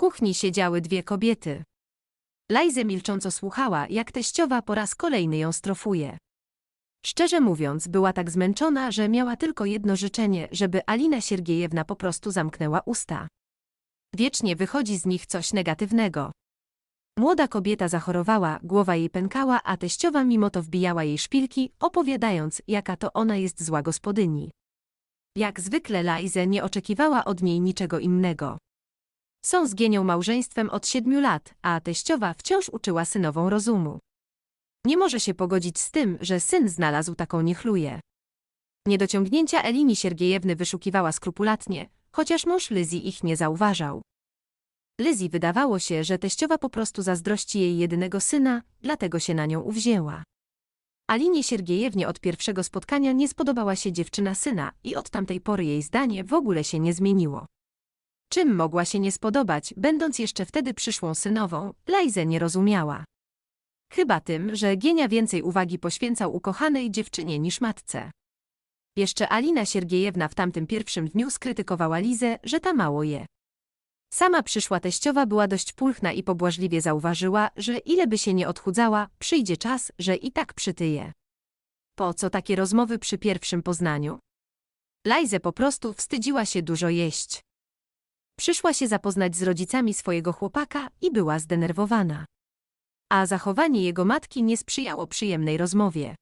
kuchni siedziały dwie kobiety. Lajze milcząco słuchała, jak teściowa po raz kolejny ją strofuje. Szczerze mówiąc, była tak zmęczona, że miała tylko jedno życzenie, żeby Alina Siergiejewna po prostu zamknęła usta. Wiecznie wychodzi z nich coś negatywnego. Młoda kobieta zachorowała, głowa jej pękała, a teściowa mimo to wbijała jej szpilki, opowiadając, jaka to ona jest zła gospodyni. Jak zwykle Lajze nie oczekiwała od niej niczego innego. Są z Gienią małżeństwem od siedmiu lat, a teściowa wciąż uczyła synową rozumu. Nie może się pogodzić z tym, że syn znalazł taką niechluję. Niedociągnięcia Elini Siergiejewny wyszukiwała skrupulatnie, chociaż mąż Lyzi ich nie zauważał. Lyzi wydawało się, że teściowa po prostu zazdrości jej jedynego syna, dlatego się na nią uwzięła. Alinie Siergiejewnie od pierwszego spotkania nie spodobała się dziewczyna syna i od tamtej pory jej zdanie w ogóle się nie zmieniło. Czym mogła się nie spodobać, będąc jeszcze wtedy przyszłą synową, Lajze nie rozumiała. Chyba tym, że Gienia więcej uwagi poświęcał ukochanej dziewczynie niż matce. Jeszcze Alina Siergiejewna w tamtym pierwszym dniu skrytykowała Lizę, że ta mało je. Sama przyszła teściowa była dość pulchna i pobłażliwie zauważyła, że ile by się nie odchudzała, przyjdzie czas, że i tak przytyje. Po co takie rozmowy przy pierwszym poznaniu? Lajze po prostu wstydziła się dużo jeść. Przyszła się zapoznać z rodzicami swojego chłopaka i była zdenerwowana. A zachowanie jego matki nie sprzyjało przyjemnej rozmowie.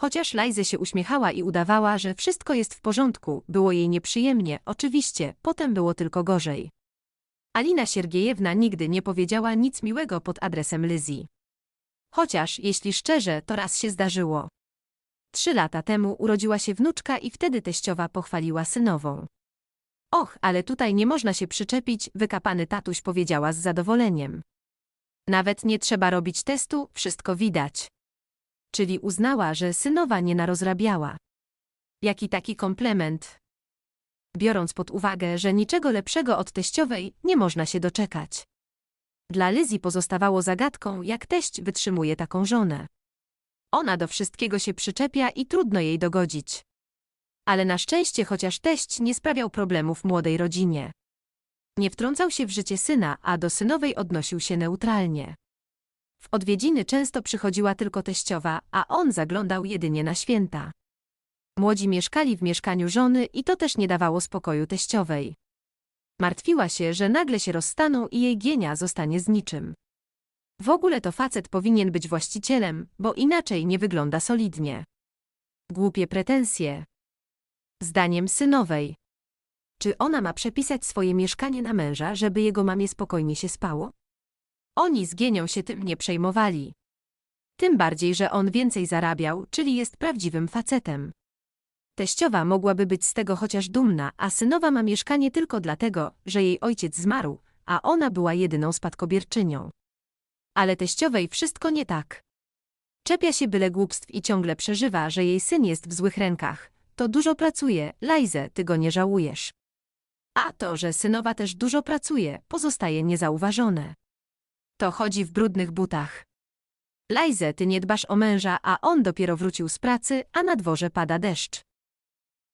Chociaż Lajze się uśmiechała i udawała, że wszystko jest w porządku, było jej nieprzyjemnie, oczywiście, potem było tylko gorzej. Alina Siergiejewna nigdy nie powiedziała nic miłego pod adresem Lyzji. Chociaż, jeśli szczerze, to raz się zdarzyło. Trzy lata temu urodziła się wnuczka i wtedy teściowa pochwaliła synową. Och, ale tutaj nie można się przyczepić, wykapany tatuś powiedziała z zadowoleniem. Nawet nie trzeba robić testu, wszystko widać. Czyli uznała, że synowa nie narozrabiała. Jaki taki komplement. Biorąc pod uwagę, że niczego lepszego od teściowej nie można się doczekać. Dla Lyzji pozostawało zagadką, jak teść wytrzymuje taką żonę. Ona do wszystkiego się przyczepia i trudno jej dogodzić. Ale na szczęście chociaż teść nie sprawiał problemów młodej rodzinie. Nie wtrącał się w życie syna, a do synowej odnosił się neutralnie. W odwiedziny często przychodziła tylko teściowa, a on zaglądał jedynie na święta. Młodzi mieszkali w mieszkaniu żony i to też nie dawało spokoju teściowej. Martwiła się, że nagle się rozstaną i jej gienia zostanie z niczym. W ogóle to facet powinien być właścicielem, bo inaczej nie wygląda solidnie. Głupie pretensje. Zdaniem synowej. Czy ona ma przepisać swoje mieszkanie na męża, żeby jego mamie spokojnie się spało? Oni z się tym nie przejmowali. Tym bardziej, że on więcej zarabiał, czyli jest prawdziwym facetem. Teściowa mogłaby być z tego chociaż dumna, a synowa ma mieszkanie tylko dlatego, że jej ojciec zmarł, a ona była jedyną spadkobierczynią. Ale teściowej wszystko nie tak. Czepia się byle głupstw i ciągle przeżywa, że jej syn jest w złych rękach. To dużo pracuje, Lajze, ty go nie żałujesz. A to, że synowa też dużo pracuje, pozostaje niezauważone. To chodzi w brudnych butach. Lajze, ty nie dbasz o męża, a on dopiero wrócił z pracy, a na dworze pada deszcz.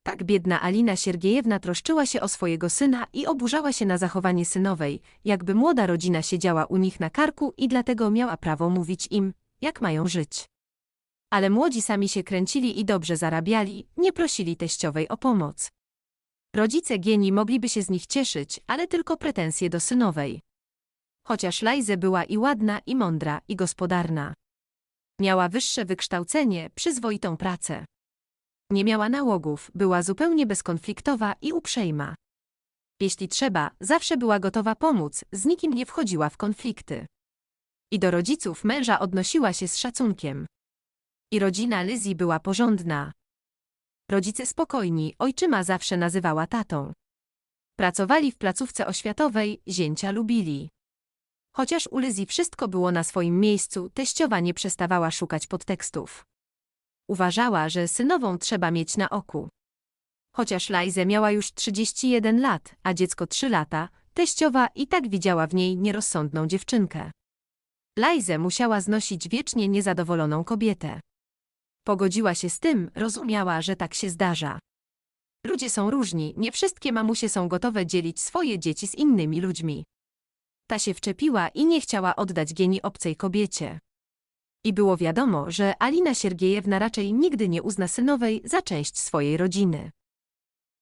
Tak biedna Alina Siergiejewna troszczyła się o swojego syna i oburzała się na zachowanie synowej, jakby młoda rodzina siedziała u nich na karku i dlatego miała prawo mówić im, jak mają żyć. Ale młodzi sami się kręcili i dobrze zarabiali, nie prosili teściowej o pomoc. Rodzice Gieni mogliby się z nich cieszyć, ale tylko pretensje do synowej. Chociaż Lajze była i ładna, i mądra, i gospodarna. Miała wyższe wykształcenie, przyzwoitą pracę. Nie miała nałogów, była zupełnie bezkonfliktowa i uprzejma. Jeśli trzeba, zawsze była gotowa pomóc, z nikim nie wchodziła w konflikty. I do rodziców męża odnosiła się z szacunkiem. I rodzina Lyzji była porządna. Rodzice spokojni, ojczyma zawsze nazywała tatą. Pracowali w placówce oświatowej, zięcia lubili. Chociaż u Lyzji wszystko było na swoim miejscu, teściowa nie przestawała szukać podtekstów. Uważała, że synową trzeba mieć na oku. Chociaż Lajze miała już 31 lat, a dziecko 3 lata, teściowa i tak widziała w niej nierozsądną dziewczynkę. Lajze musiała znosić wiecznie niezadowoloną kobietę. Pogodziła się z tym, rozumiała, że tak się zdarza. Ludzie są różni, nie wszystkie mamusie są gotowe dzielić swoje dzieci z innymi ludźmi. Ta się wczepiła i nie chciała oddać gieni obcej kobiecie. I było wiadomo, że Alina Siergiejewna raczej nigdy nie uzna synowej za część swojej rodziny.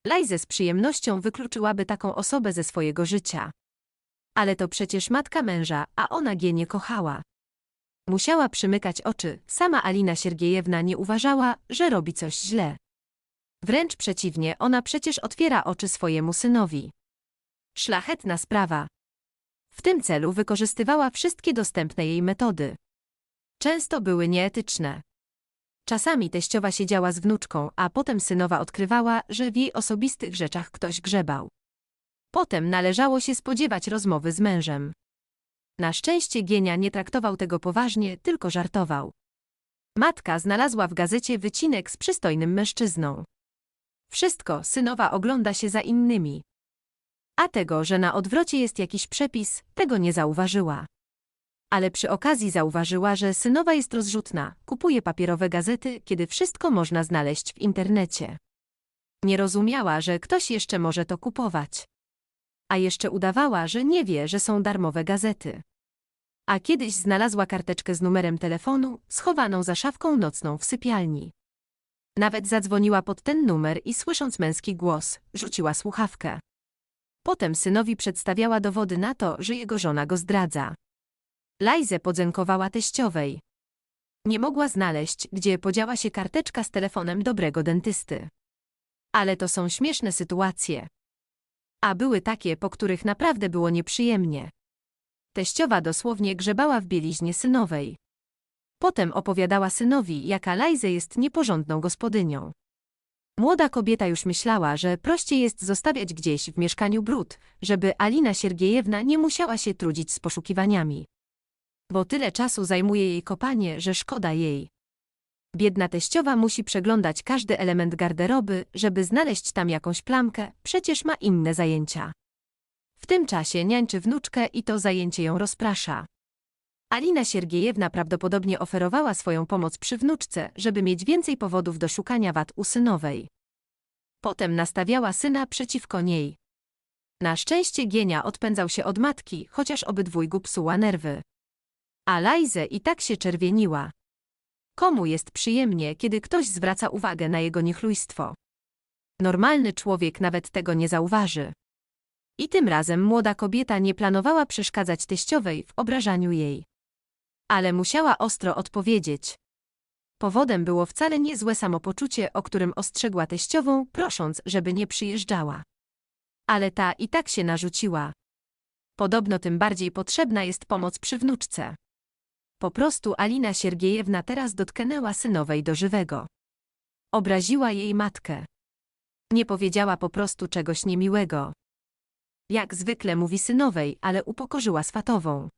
Lajze z przyjemnością wykluczyłaby taką osobę ze swojego życia. Ale to przecież matka męża, a ona gienie kochała. Musiała przymykać oczy, sama Alina Siergiejewna nie uważała, że robi coś źle. Wręcz przeciwnie, ona przecież otwiera oczy swojemu synowi. Szlachetna sprawa. W tym celu wykorzystywała wszystkie dostępne jej metody. Często były nieetyczne. Czasami teściowa siedziała z wnuczką, a potem synowa odkrywała, że w jej osobistych rzeczach ktoś grzebał. Potem należało się spodziewać rozmowy z mężem. Na szczęście Gienia nie traktował tego poważnie, tylko żartował. Matka znalazła w gazecie wycinek z przystojnym mężczyzną. Wszystko synowa ogląda się za innymi. A tego, że na odwrocie jest jakiś przepis, tego nie zauważyła. Ale przy okazji zauważyła, że synowa jest rozrzutna, kupuje papierowe gazety, kiedy wszystko można znaleźć w internecie. Nie rozumiała, że ktoś jeszcze może to kupować. A jeszcze udawała, że nie wie, że są darmowe gazety. A kiedyś znalazła karteczkę z numerem telefonu, schowaną za szafką nocną w sypialni. Nawet zadzwoniła pod ten numer i słysząc męski głos, rzuciła słuchawkę. Potem synowi przedstawiała dowody na to, że jego żona go zdradza. Lajzę podzękowała teściowej. Nie mogła znaleźć, gdzie podziała się karteczka z telefonem dobrego dentysty. Ale to są śmieszne sytuacje. A były takie, po których naprawdę było nieprzyjemnie. Teściowa dosłownie grzebała w bieliźnie synowej. Potem opowiadała synowi, jaka Lajze jest nieporządną gospodynią. Młoda kobieta już myślała, że prościej jest zostawiać gdzieś w mieszkaniu brud, żeby Alina Siergiejewna nie musiała się trudzić z poszukiwaniami. Bo tyle czasu zajmuje jej kopanie, że szkoda jej. Biedna teściowa musi przeglądać każdy element garderoby, żeby znaleźć tam jakąś plamkę, przecież ma inne zajęcia. W tym czasie niańczy wnuczkę i to zajęcie ją rozprasza. Alina Siergiejewna prawdopodobnie oferowała swoją pomoc przy wnuczce, żeby mieć więcej powodów do szukania wad u synowej. Potem nastawiała syna przeciwko niej. Na szczęście Gienia odpędzał się od matki, chociaż obydwójgu psuła nerwy. A Lajze i tak się czerwieniła. Komu jest przyjemnie, kiedy ktoś zwraca uwagę na jego niechlujstwo? Normalny człowiek nawet tego nie zauważy. I tym razem młoda kobieta nie planowała przeszkadzać teściowej w obrażaniu jej. Ale musiała ostro odpowiedzieć. Powodem było wcale niezłe samopoczucie, o którym ostrzegła teściową, prosząc, żeby nie przyjeżdżała. Ale ta i tak się narzuciła. Podobno tym bardziej potrzebna jest pomoc przy wnuczce. Po prostu Alina Siergiejewna teraz dotknęła synowej do żywego. Obraziła jej matkę. Nie powiedziała po prostu czegoś niemiłego. Jak zwykle mówi synowej, ale upokorzyła swatową.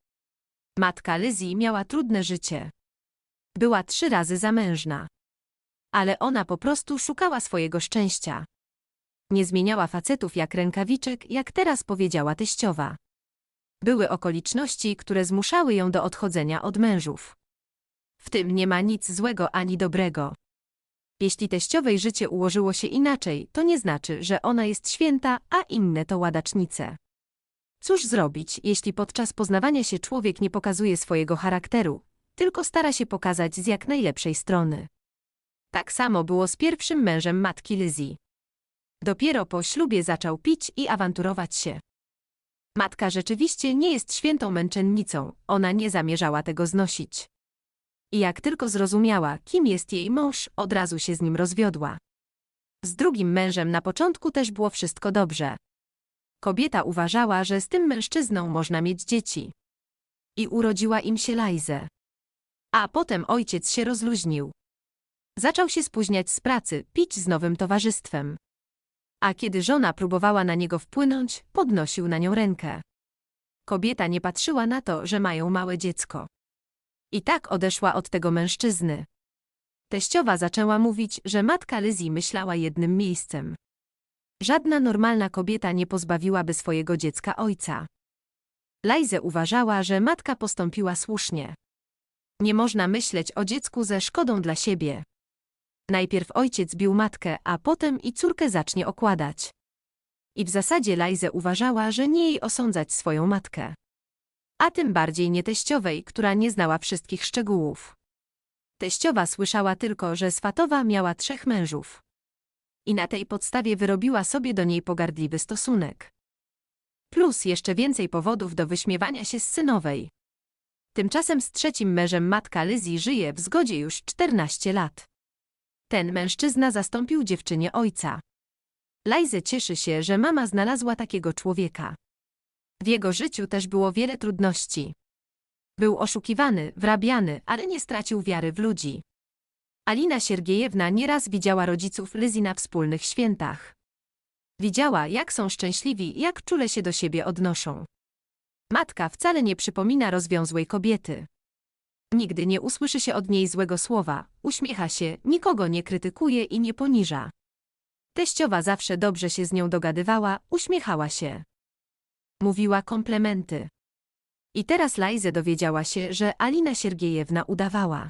Matka Lyzji miała trudne życie. Była trzy razy zamężna. Ale ona po prostu szukała swojego szczęścia. Nie zmieniała facetów jak rękawiczek, jak teraz powiedziała teściowa. Były okoliczności, które zmuszały ją do odchodzenia od mężów. W tym nie ma nic złego ani dobrego. Jeśli teściowej życie ułożyło się inaczej, to nie znaczy, że ona jest święta, a inne to ładacznice. Cóż zrobić, jeśli podczas poznawania się człowiek nie pokazuje swojego charakteru, tylko stara się pokazać z jak najlepszej strony. Tak samo było z pierwszym mężem matki Lizzie. Dopiero po ślubie zaczął pić i awanturować się. Matka rzeczywiście nie jest świętą męczennicą, ona nie zamierzała tego znosić. I jak tylko zrozumiała, kim jest jej mąż, od razu się z nim rozwiodła. Z drugim mężem na początku też było wszystko dobrze. Kobieta uważała, że z tym mężczyzną można mieć dzieci. I urodziła im się Lajzę. A potem ojciec się rozluźnił. Zaczął się spóźniać z pracy, pić z nowym towarzystwem. A kiedy żona próbowała na niego wpłynąć, podnosił na nią rękę. Kobieta nie patrzyła na to, że mają małe dziecko. I tak odeszła od tego mężczyzny. Teściowa zaczęła mówić, że matka Lizzie myślała jednym miejscem. Żadna normalna kobieta nie pozbawiłaby swojego dziecka ojca. Lajze uważała, że matka postąpiła słusznie. Nie można myśleć o dziecku ze szkodą dla siebie. Najpierw ojciec bił matkę, a potem i córkę zacznie okładać. I w zasadzie Lajze uważała, że nie jej osądzać swoją matkę. A tym bardziej nie teściowej, która nie znała wszystkich szczegółów. Teściowa słyszała tylko, że Swatowa miała trzech mężów. I na tej podstawie wyrobiła sobie do niej pogardliwy stosunek. Plus jeszcze więcej powodów do wyśmiewania się z synowej. Tymczasem z trzecim mężem matka Lizzie żyje w zgodzie już 14 lat. Ten mężczyzna zastąpił dziewczynie ojca. Lajze cieszy się, że mama znalazła takiego człowieka. W jego życiu też było wiele trudności. Był oszukiwany, wrabiany, ale nie stracił wiary w ludzi. Alina Siergiejewna nieraz widziała rodziców Lyzi na wspólnych świętach. Widziała, jak są szczęśliwi jak czule się do siebie odnoszą. Matka wcale nie przypomina rozwiązłej kobiety. Nigdy nie usłyszy się od niej złego słowa, uśmiecha się, nikogo nie krytykuje i nie poniża. Teściowa zawsze dobrze się z nią dogadywała, uśmiechała się. Mówiła komplementy. I teraz Lajze dowiedziała się, że Alina Siergiejewna udawała.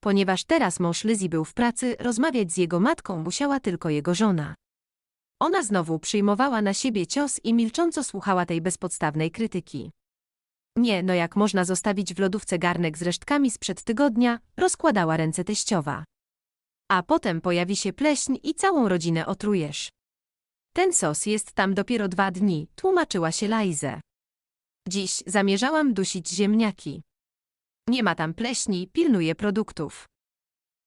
Ponieważ teraz mąż Lyzi był w pracy, rozmawiać z jego matką musiała tylko jego żona. Ona znowu przyjmowała na siebie cios i milcząco słuchała tej bezpodstawnej krytyki. Nie, no jak można zostawić w lodówce garnek z resztkami sprzed tygodnia, rozkładała ręce teściowa. A potem pojawi się pleśń i całą rodzinę otrujesz. Ten sos jest tam dopiero dwa dni, tłumaczyła się Lajze. Dziś zamierzałam dusić ziemniaki. Nie ma tam pleśni, pilnuję produktów.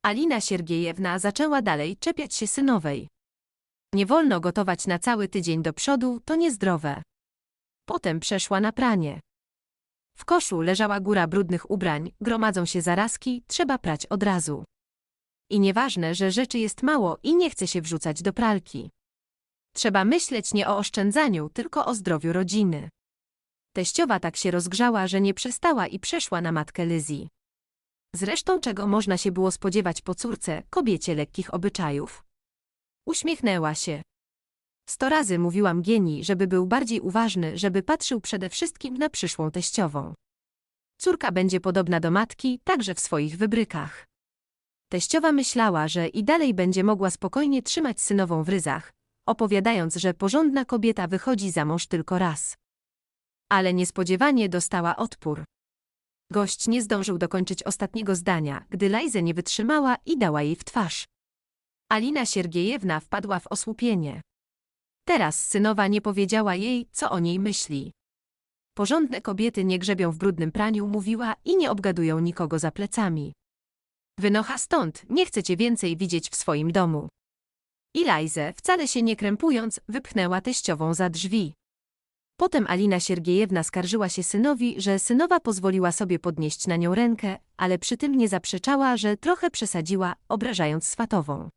Alina Siergiejewna zaczęła dalej czepiać się synowej. Nie wolno gotować na cały tydzień do przodu, to niezdrowe. Potem przeszła na pranie. W koszu leżała góra brudnych ubrań, gromadzą się zarazki, trzeba prać od razu. I nieważne, że rzeczy jest mało i nie chce się wrzucać do pralki. Trzeba myśleć nie o oszczędzaniu, tylko o zdrowiu rodziny. Teściowa tak się rozgrzała, że nie przestała i przeszła na matkę Lyzji. Zresztą czego można się było spodziewać po córce, kobiecie lekkich obyczajów. Uśmiechnęła się. Sto razy mówiłam Gieni, żeby był bardziej uważny, żeby patrzył przede wszystkim na przyszłą teściową. Córka będzie podobna do matki, także w swoich wybrykach. Teściowa myślała, że i dalej będzie mogła spokojnie trzymać synową w ryzach, opowiadając, że porządna kobieta wychodzi za mąż tylko raz. Ale niespodziewanie dostała odpór. Gość nie zdążył dokończyć ostatniego zdania, gdy Lajze nie wytrzymała i dała jej w twarz. Alina Siergiejewna wpadła w osłupienie. Teraz synowa nie powiedziała jej, co o niej myśli. Porządne kobiety nie grzebią w brudnym praniu, mówiła i nie obgadują nikogo za plecami. Wynocha stąd, nie chcę cię więcej widzieć w swoim domu. I Lajze, wcale się nie krępując, wypchnęła teściową za drzwi. Potem Alina Siergiejewna skarżyła się synowi, że synowa pozwoliła sobie podnieść na nią rękę, ale przy tym nie zaprzeczała, że trochę przesadziła, obrażając swatową.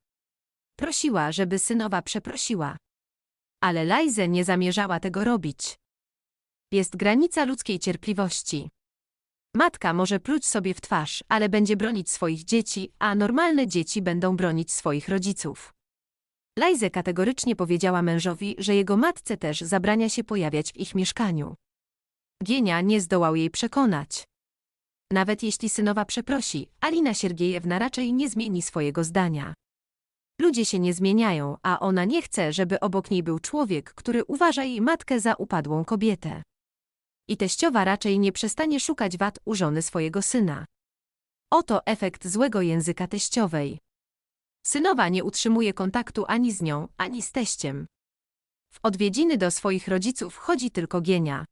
Prosiła, żeby synowa przeprosiła. Ale Lajze nie zamierzała tego robić. Jest granica ludzkiej cierpliwości. Matka może pluć sobie w twarz, ale będzie bronić swoich dzieci, a normalne dzieci będą bronić swoich rodziców. Lajze kategorycznie powiedziała mężowi, że jego matce też zabrania się pojawiać w ich mieszkaniu. Gienia nie zdołał jej przekonać. Nawet jeśli synowa przeprosi, Alina Siergiejewna raczej nie zmieni swojego zdania. Ludzie się nie zmieniają, a ona nie chce, żeby obok niej był człowiek, który uważa jej matkę za upadłą kobietę. I teściowa raczej nie przestanie szukać wad u żony swojego syna. Oto efekt złego języka teściowej. Synowa nie utrzymuje kontaktu ani z nią, ani z teściem. W odwiedziny do swoich rodziców chodzi tylko Gienia.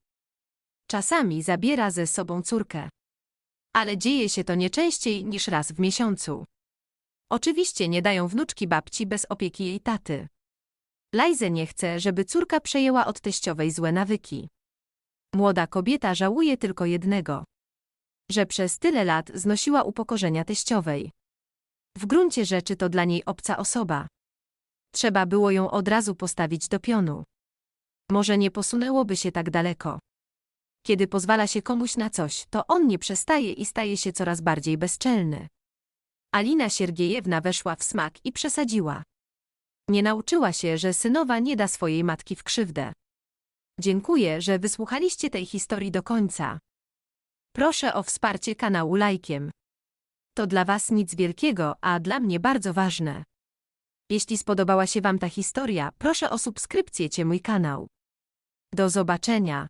Czasami zabiera ze sobą córkę. Ale dzieje się to nie częściej niż raz w miesiącu. Oczywiście nie dają wnuczki babci bez opieki jej taty. Lajze nie chce, żeby córka przejęła od teściowej złe nawyki. Młoda kobieta żałuje tylko jednego. Że przez tyle lat znosiła upokorzenia teściowej. W gruncie rzeczy to dla niej obca osoba. Trzeba było ją od razu postawić do pionu. Może nie posunęłoby się tak daleko. Kiedy pozwala się komuś na coś, to on nie przestaje i staje się coraz bardziej bezczelny. Alina Siergiejewna weszła w smak i przesadziła. Nie nauczyła się, że synowa nie da swojej matki w krzywdę. Dziękuję, że wysłuchaliście tej historii do końca. Proszę o wsparcie kanału lajkiem. To dla Was nic wielkiego, a dla mnie bardzo ważne. Jeśli spodobała się Wam ta historia, proszę o subskrypcję mój kanał. Do zobaczenia.